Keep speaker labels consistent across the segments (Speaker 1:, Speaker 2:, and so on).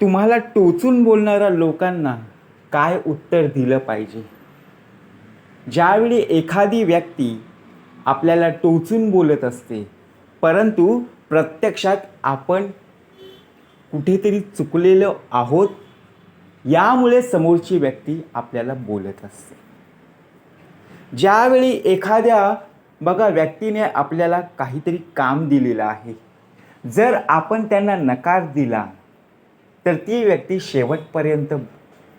Speaker 1: तुम्हाला टोचून बोलणाऱ्या लोकांना काय उत्तर दिलं पाहिजे? ज्यावेळी एखादी व्यक्ती आपल्याला टोचून बोलत असते परंतु प्रत्यक्षात आपण कुठेतरी चुकलेलो आहोत यामुळे समोरची व्यक्ती आपल्याला बोलत असते. ज्यावेळी एखाद्या बघा व्यक्तीने आपल्याला काहीतरी काम दिलेलं आहे जर आपण त्यांना नकार दिला तर ती व्यक्ती शेवटपर्यंत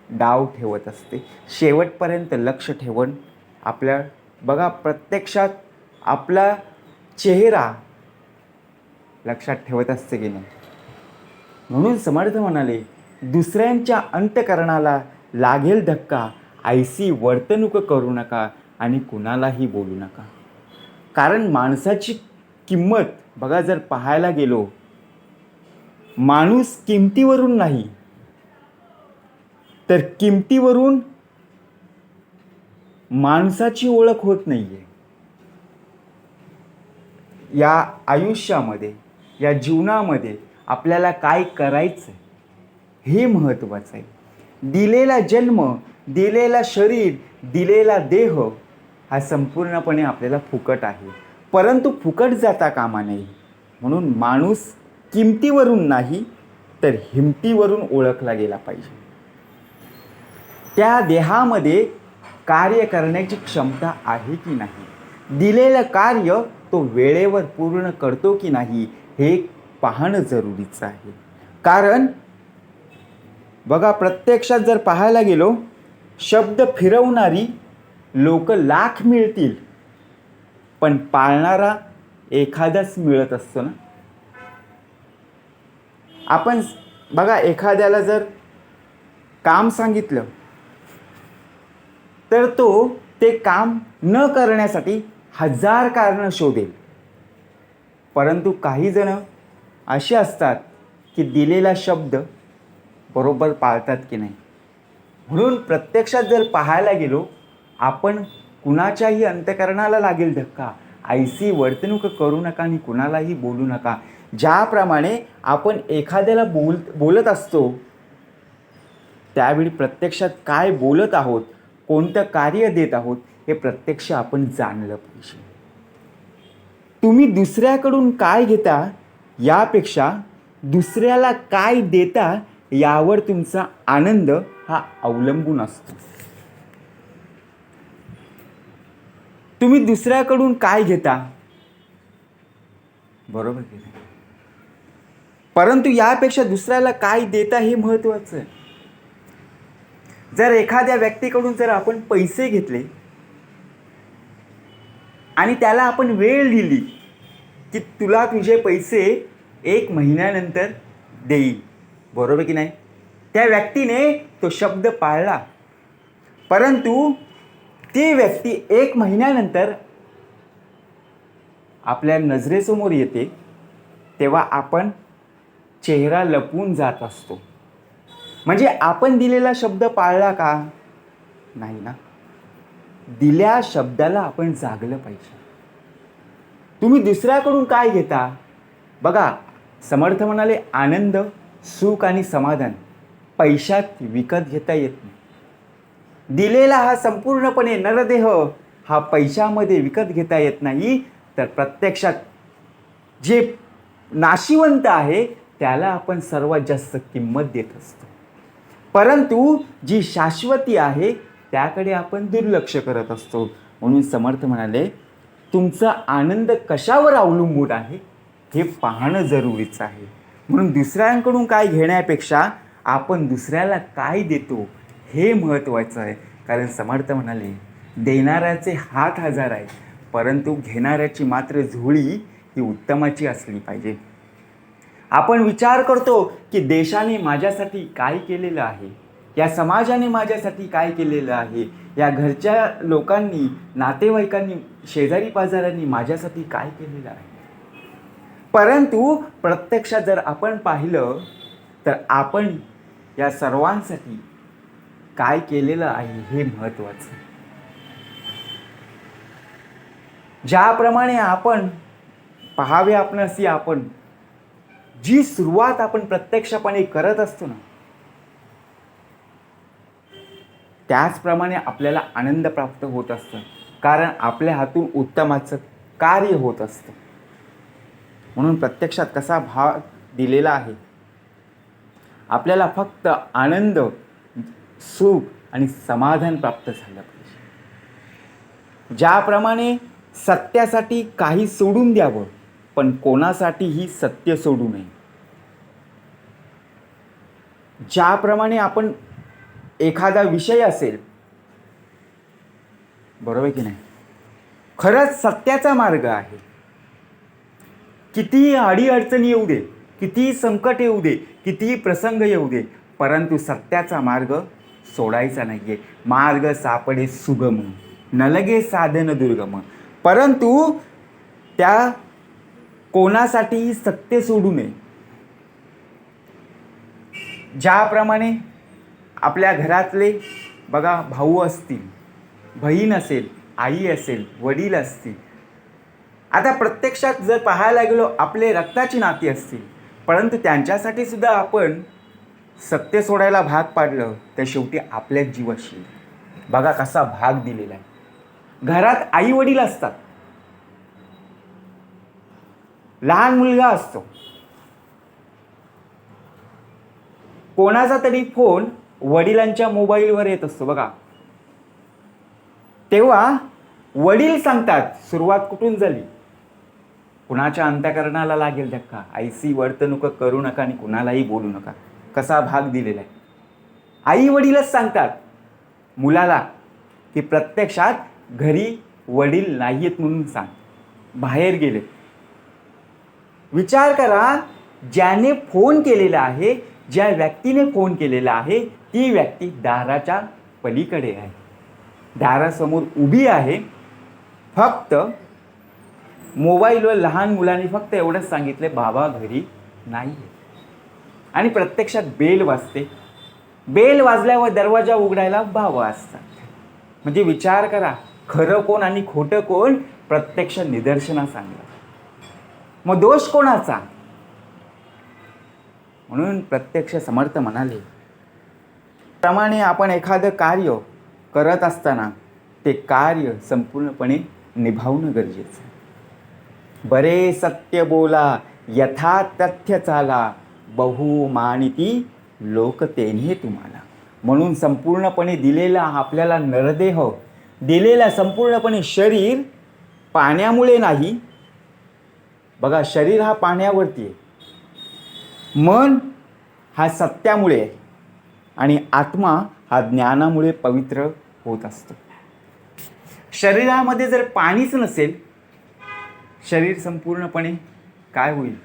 Speaker 1: डाव ठेवत असते. शेवटपर्यंत लक्ष ठेवून आपल्या बघा प्रत्यक्षात आपला चेहरा लक्षात ठेवत असते की नाही. म्हणून समर्थ म्हणाले दुसऱ्यांच्या अंतकरणाला लागेल धक्का आयसी वर्तणूक करू नका आणि कुणालाही बोलू नका. कारण माणसाची किंमत बघा जर पाहायला गेलो माणूस किमतीवरून नाही तर किमतीवरून माणसाची ओळख होत नाही आहे या आयुष्यामध्ये या जीवनामध्ये आपल्याला काय करायचं हे महत्त्वाचं आहे दिलेला जन्म दिलेला शरीर दिलेला देह हा संपूर्णपणे आपल्याला फुकट आहे. परंतु फुकट जाता कामा नये. म्हणून माणूस किमतीवरून नाही तर हिमतीवरून ओळखला गेला पाहिजे. त्या देहामध्ये कार्य करण्याची क्षमता आहे की नाही? दिलेलं कार्य तो वेळेवर पूर्ण करतो की नाही हे पाहणं जरुरीचं आहे. कारण बघा प्रत्यक्षात जर पाहायला गेलो शब्द फिरवणारी लोक लाख मिळतील पण पाळणारा एखादाच मिळत असतो ना? आपण बघा एखाद्याला जर काम सांगितलं तर तो ते काम न करण्यासाठी हजार कारणं शोधेल. परंतु काही जण असे असतात की दिलेला शब्द बरोबर पाळतात की नाही. म्हणून प्रत्यक्षात जर पाहायला गेलो आपण कुणाच्याही अंतकरणाला लागेल धक्का. आयसी वर्तणूक करू नका आणि कुणालाही बोलू नका. ज्याप्रमाणे आपण एखाद्याला बोल बोलत असतो त्यावेळी प्रत्यक्षात काय बोलत आहोत कोणतं कार्य देत आहोत हे प्रत्यक्ष आपण जाणलं पाहिजे. तुम्ही दुसऱ्याकडून काय घेता यापेक्षा दुसऱ्याला काय देता यावर तुमचा आनंद हा अवलंबून असतो. तुम्ही दुसऱ्याकडून काय घेता? बरोबर की नाही? परंतु यापेक्षा दुसऱ्याला काय देता हे महत्त्वाचं आहे. जर एखाद्या व्यक्तीकडून जर आपण पैसे घेतले आणि त्याला आपण वेळ दिली की तुला तुझे पैसे एक महिन्यानंतर देईल. बरोबर की नाही? त्या व्यक्तीने तो शब्द पाळला. परंतु ती व्यक्ती एक महिन्यानंतर आपल्या नजरेसमोर येते तेव्हा आपण चेहरा लपून जात असतो. म्हणजे आपण दिलेला शब्द पाळला का? नाही ना. दिल्या शब्दाला आपण जागलं पाहिजे. तुम्ही दुसऱ्याकडून काय घेता? बघा समर्थ म्हणाले आनंद सुख आणि समाधान. पैशात विकत घेता येत नाही. दिलेला हा संपूर्णपणे नरदेह हा पैशामध्ये विकत घेता येत नाही. तर प्रत्यक्षात जे नाशिवंत आहे त्याला आपण सर्वात जास्त किंमत देत असतो. परंतु जी शाश्वती आहे त्याकडे आपण दुर्लक्ष करत असतो. म्हणून समर्थ म्हणाले तुमचा आनंद कशावर अवलंबून आहे? हे पाहणं जरुरीचं आहे. म्हणून दुसऱ्यांकडून काय घेण्यापेक्षा आपण दुसऱ्याला काय देतो हे महत्त्वाचं आहे. कारण समर्थ म्हणाले देणाऱ्याचे हात हजार आहेत परंतु घेणाऱ्याची मात्र झोळी ही उत्तमाची असली पाहिजे. आपण विचार करतो की देशाने माझ्यासाठी काय केलेलं आहे? या समाजाने माझ्यासाठी काय केलेलं आहे? या घरच्या लोकांनी नातेवाईकांनी शेजारी पाजारांनी माझ्यासाठी काय केलेलं आहे? परंतु प्रत्यक्षात जर आपण पाहिलं तर आपण या सर्वांसाठी काय केलेलं आहे हे महत्त्वाचं ज्याप्रमाणे आपण पहावे आपणसी आपण जी सुरुवात आपण प्रत्यक्षपणे करत असतो ना त्याचप्रमाणे आपल्याला आनंद प्राप्त होत असतो. कारण आपल्या हातून उत्तमाचं कार्य होत असतं. म्हणून प्रत्यक्षात कसा भाग दिलेला आहे? आपल्याला फक्त आनंद सुख आणि समाधान प्राप्त झालं पाहिजे. ज्याप्रमाणे सत्यासाठी काही सोडून द्यावं पण कोणासाठीही सत्य सोडू नये. ज्याप्रमाणे आपण एखादा विषय असेल बरोबर की नाही? खरंच सत्याचा मार्ग आहे. कितीही अडीअडचणी येऊ दे कितीही संकट येऊ दे कितीही प्रसंग येऊ दे परंतु सत्याचा मार्ग सोडायचा नाही आहे मार्ग सापडे सुगम नलगे साधन दुर्गम. परंतु त्या कोणासाठीही सत्य सोडू नये? ज्याप्रमाणे आपल्या घरातले बघा भाऊ असतील बहीण असेल आई असेल वडील असतील आता प्रत्यक्षात जर पाहायला गेलो आपले रक्ताची नाती असतील परंतु त्यांच्यासाठी सुद्धा आपण सत्य सोडायला भाग पाडलं तर शेवटी आपल्याच जीवाशी. बघा कसा भाग दिलेला आहे. घरात आई वडील असतात. लहान मुलगा असतो. कोणाचा तरी फोन वडिलांच्या मोबाईलवर येत असतो बघा. तेव्हा वडील सांगतात सुरुवात कुठून झाली? कुणाच्या अंतकरणाला लागेल धक्का. आईसी वर्तणूक करू नका आणि कुणालाही बोलू नका. कसा भाग दिलेला आहे? आई वडीलच सांगतात मुलाला की प्रत्यक्षात घरी वडील नाही आहेत म्हणून सांग. बाहेर गेले विचार करा ज्याने फोन केलेला आहे ज्या व्यक्तीने फोन केलेला आहे ती व्यक्ती दाराच्या पलीकडे आहे. दारासमोर उभी आहे. फक्त मोबाईलवर लहान मुलांनी फक्त एवढंच सांगितलं बाबा घरी नाही आहे आणि प्रत्यक्षात बेल वाजते. बेल वाजल्यावर दरवाजा उघडायला बाबा असतात. म्हणजे विचार करा खरं कोण आणि खोटं कोण प्रत्यक्ष निदर्शना सांगलं मग दोष कोणाचा? म्हणून प्रत्यक्ष समर्थ म्हणाले प्रमाणे आपण एखादं कार्य करत असताना ते कार्य संपूर्णपणे निभावणं गरजेचं बरे सत्य बोला यथा तथ्य चाला बहुमानिती लोक तेने तुम्हाला. म्हणून संपूर्णपणे दिलेला आपल्याला नरदेह दिलेला संपूर्णपणे शरीर पाण्यामुळे नाही बघा शरीर हा पाण्यावरती आहे. मन हा सत्यामुळे आहे आणि आत्मा हा ज्ञानामुळे पवित्र होत असतो. शरीरामध्ये जर पाणीच नसेल शरीर संपूर्णपणे काय होईल?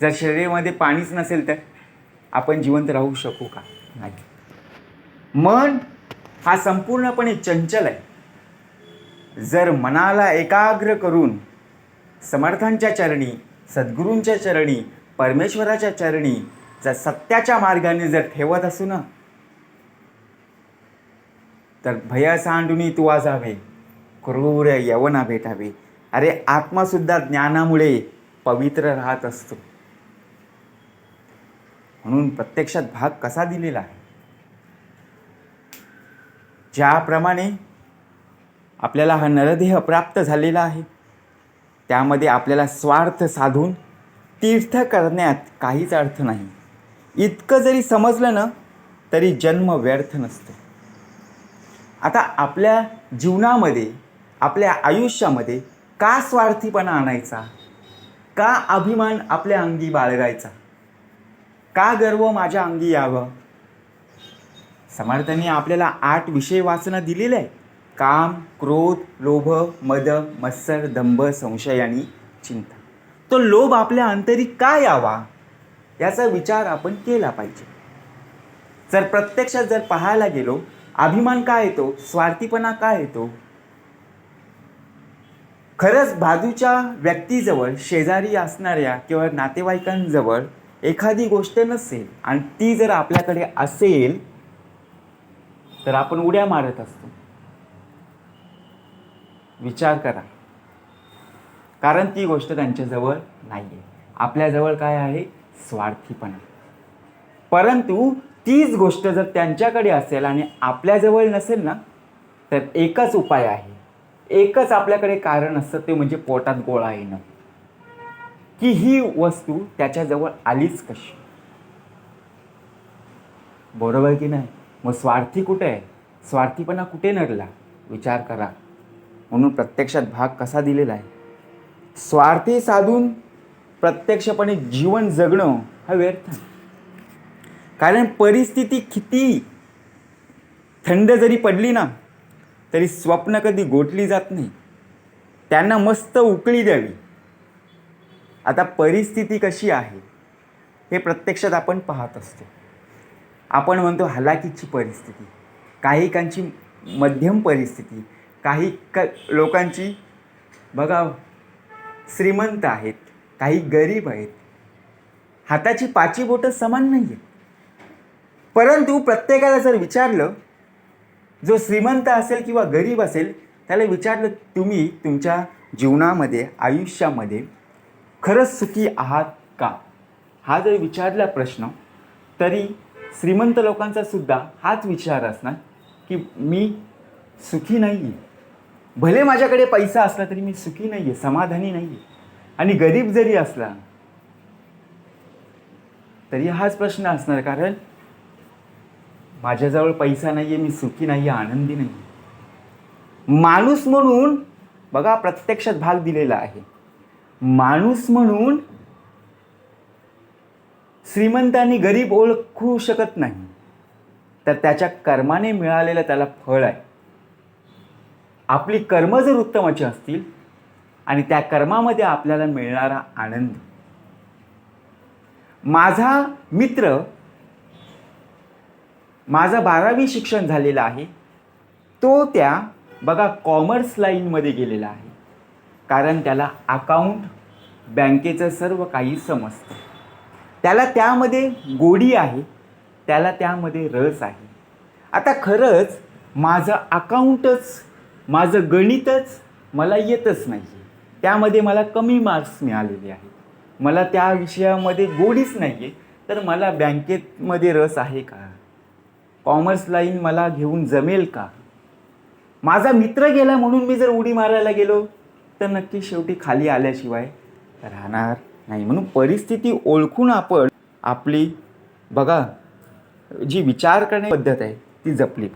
Speaker 1: जर शरीरामध्ये पाणीच नसेल तर आपण जिवंत राहू शकू का? नाही. मन हा संपूर्णपणे चंचल आहे. जर मनाला एकाग्र करून समर्थांच्या चरणी सद्गुरूंच्या चरणी परमेश्वराच्या चरणी जर सत्याच्या मार्गाने जर ठेवत असू ना तर भय सांडुनी तू आजावे क्रूर यवना भेटावे. अरे आत्मासुद्धा ज्ञानामुळे पवित्र राहत असतो. म्हणून प्रत्यक्षात भाग कसा दिलेला आहे? ज्याप्रमाणे आपल्याला हा नरदेह प्राप्त झालेला आहे त्यामध्ये आपल्याला स्वार्थ साधून तीर्थ करण्यात काहीच अर्थ नाही. इतकं जरी समजलं ना तरी जन्म व्यर्थ नसतो. आता आपल्या जीवनामध्ये आपल्या आयुष्यामध्ये का स्वार्थीपणा आणायचा? का अभिमान आपल्या अंगी बाळगायचा? का गर्व माझ्या अंगी यावं? समर्थांनी आपल्याला आठ विषय वाचणं दिलेलं आहे काम क्रोध लोभ मद मत्सर दंभ संशय आणि चिंता. तो लोभ आपल्या आंतरिक का यावा? याचा विचार आपण केला पाहिजे. जर प्रत्यक्षात जर पाहायला गेलो अभिमान काय येतो? स्वार्थीपणा काय येतो? खरंच बाजूच्या व्यक्तीजवळ शेजारी असणाऱ्या किंवा नातेवाईकांजवळ एखादी गोष्ट नसेल आणि ती जर आपल्याकडे असेल तर आपण उड्या मारत असतो. विचार करा. कारण ती गोष्ट त्यांच्याजवळ नाही आहे आपल्याजवळ काय आहे? स्वार्थीपणा. परंतु तीच गोष्ट जर त्यांच्याकडे असेल आणि आपल्याजवळ नसेल ना तर एकच उपाय आहे. एकच आपल्याकडे कारण असतं ते म्हणजे पोटात गोळा येणं. की ही वस्तू त्याच्याजवळ आलीच कशी? बरोबर की नाही? मग स्वार्थी कुठे आहे? स्वार्थीपणा कुठे नडला? विचार करा. म्हणून प्रत्यक्षात भाग कसा दिलेला आहे? स्वार्थी साधून प्रत्यक्षपणे जीवन जगणं हा व्यर्थ कारण परिस्थिती किती थंड जरी पडली ना तरी स्वप्न कधी गोठली जात नाही. त्यांना मस्त उकळी द्यावी. आता परिस्थिती कशी आहे हे प्रत्यक्षात आपण पाहत असतो. आपण म्हणतो हलाखीची परिस्थिती काहीकांची मध्यम परिस्थिती काही क लोकांची बघा श्रीमंत आहेत काही गरीब आहेत. हाताची पाची बोटं समान नाही आहेत परंतु प्रत्येकाला जर विचारलं जो श्रीमंत असेल किंवा गरीब असेल त्याला विचारलं तुम्ही तुमच्या जीवनामध्ये आयुष्यामध्ये खरंच सुखी आहात का? हा जर विचारला प्रश्न तरी श्रीमंत लोकांचा सुद्धा हाच विचार असणार की मी सुखी नाही आहे भले माझ्याकडे पैसा असला तरी मी सुखी नाही आहे समाधानी नाही आहे आणि गरीब जरी असला तरी हाच प्रश्न असणार कारण माझ्याजवळ पैसा नाही आहे मी सुखी नाही आहे आनंदी नाही आहे माणूस म्हणून बघा प्रत्यक्षात भाग दिलेला आहे. माणूस म्हणून श्रीमंतांनी गरीब ओळखू शकत नाही. तर त्याच्या कर्माने मिळालेलं त्याला फळ आहे. आपली कर्म जर उत्तमाची असतील आणि त्या कर्मामध्ये आपल्याला मिळणारा आनंद. माझा मित्र माझा बारावी शिक्षण झालेलं आहे तो त्या बघा कॉमर्स लाईनमध्ये गेलेला आहे. कारण त्याला अकाउंट बँकेचं सर्व काही समजतं. त्याला त्यामध्ये गोडी आहे त्याला त्यामध्ये रस आहे. आता खरंच माझं अकाउंटच माझं गणितच मला येतच नाही. त्यामध्ये मला कमी मार्क्स मिळालेले आहेत. मला त्या विषयामध्ये गोडीच नाही आहे तर मला बँकेमध्ये रस आहे का? कॉमर्स लाईन मला घेऊन जमेल का? माझा मित्र गेला म्हणून मी जर उडी मारायला गेलो तर नक्की शेवटी खाली आल्याशिवाय राहणार नाही. म्हणून परिस्थिती ओळखून आपण आपली बघा जी विचार करण्याची पद्धत आहे ती जपली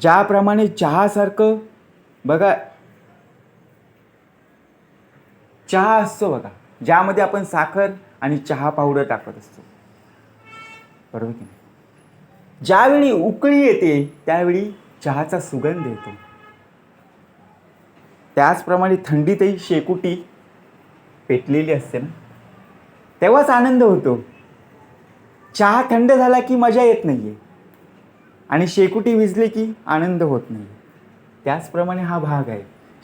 Speaker 1: ज्याप्रमाणे चहासारखं बघा चहा असतो बघा ज्यामध्ये आपण साखर आणि चहा पावडर टाकत असतो. बरोबर की नाही? ज्यावेळी उकळी येते त्यावेळी चहाचा सुगंध येतो. त्याचप्रमाणे थंडीतही शेकुटी पेटलेली असते ना? तेव्हाच आनंद होतो. चहा थंड झाला की मजा येत नाही आहे आणि शेकोटी विजले की आनंद होत नाही. त्याचप्रमाणे हा भाग आहे.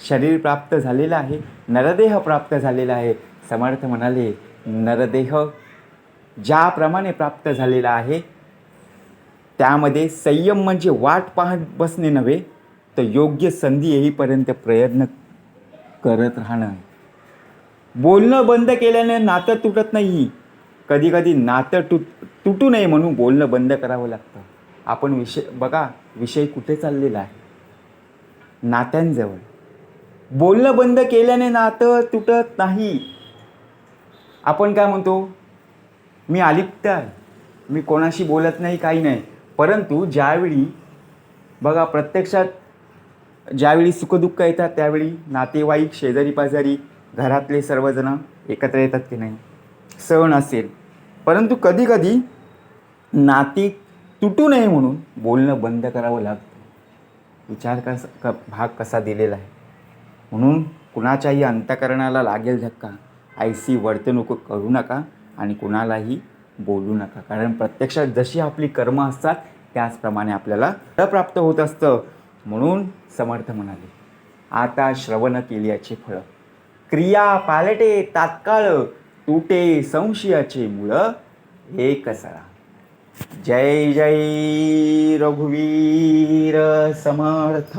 Speaker 1: शरीर प्राप्त झालेला आहे नरदेह प्राप्त झालेला आहे. समर्थ म्हणाले नरदेह ज्याप्रमाणे प्राप्त झालेला आहे त्यामध्ये संयम म्हणजे वाट पाहत बसणे नव्हे तर योग्य संधी येईपर्यंत प्रयत्न करत राहणं. बोलणं बंद केल्याने नातं तुटत नाही. कधीकधी नातं तुट तुटू नये म्हणून बोलणं बंद करावं लागतं. आपण विषय बघा विषय कुठे चाललेला आहे? नात्यांजवळ. बोलणं बंद केल्याने नातं तुटत नाही. आपण काय म्हणतो? मी अलिप्त आहे. मी कोणाशी बोलत नाही काही नाही. परंतु ज्यावेळी बघा प्रत्यक्षात ज्यावेळी सुखदुःख येतात त्यावेळी नातेवाईक शेजारी पाजारी घरातले सर्वजण एकत्र येतात की नाही? सण असेल. परंतु कधीकधी नाती तुटू नये म्हणून बोलणं बंद करावं लागतं. विचार कस क भाग कसा दिलेला आहे? म्हणून कुणाच्याही अंतकरणाला लागेल धक्का आयसी वर्तणूक करू नका आणि कुणालाही बोलू नका. कारण प्रत्यक्षात जशी आपली कर्म असतात त्याचप्रमाणे आपल्याला प्राप्त होत असतं. म्हणून समर्थ म्हणाले आता श्रवण केल्याचे फळ. क्रिया पालटे तात्काळ तुटे संशयाचे मुळं एक सळा. जय जय रघुवीर समर्थ।